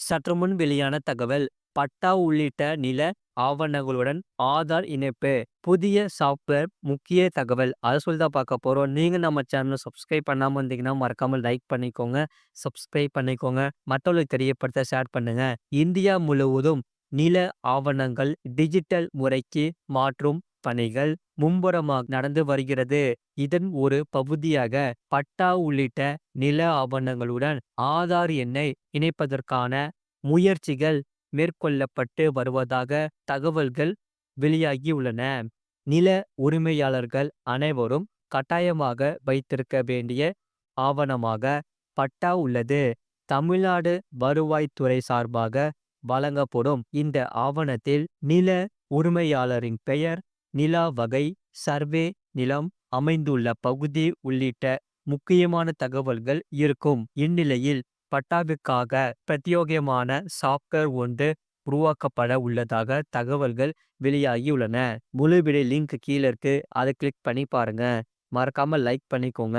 சற்று முன் வெளியான தகவல் பட்டா உள்ளிட்ட நில ஆவணங்களுடன் ஆதார் இணைப்பு. புதிய சாஃப்ட்வேர் முக்கிய தகவல். அதை சொல்லி தான் பார்க்க போறோம். நீங்க நம்ம சேனலை சப்ஸ்கிரைப் பண்ணாம இருந்தீங்கன்னா மறக்காமல் லைக் பண்ணிக்கோங்க சப்ஸ்கிரைப் பண்ணிக்கோங்க. மற்றவர்களுக்கு தெரியப்படுத்த ஷேர் பண்ணுங்க. இந்தியா முழுவதும் நில ஆவணங்கள் டிஜிட்டல் முறைக்கு மாற்றும் பணிகள் மும்முரமாக நடந்து வருகிறது. இதன் ஒரு பகுதியாக பட்டா உள்ளிட்ட நில ஆவணங்களுடன் ஆதார் எண்ணை இணைப்பதற்கான முயற்சிகள் மேற்கொள்ளப்பட்டு வருவதாக தகவல்கள் வெளியாகியுள்ளன. நில உரிமையாளர்கள் அனைவரும் கட்டாயமாக வைத்திருக்க வேண்டிய ஆவணமாக பட்டா உள்ளது. தமிழ்நாடு வருவாய்த்துறை சார்பாக வழங்கப்படும் இந்த ஆவணத்தில் நில உரிமையாளரின் பெயர் நிலா வகை சர்வே நிலம் அமைந்துள்ள பகுதி உள்ளிட்ட முக்கியமான தகவல்கள் இருக்கும். இந்நிலையில் பட்டாவுக்காக பிரத்யோகமான சாஃப்ட்வேர் ஒன்று உருவாக்கப்பட உள்ளதாக தகவல்கள் வெளியாகியுள்ளன. முழு விடை லிங்க் கீழே இருக்கு அதை கிளிக் பண்ணி பாருங்க. மறக்காம லைக் பண்ணிக்கோங்க.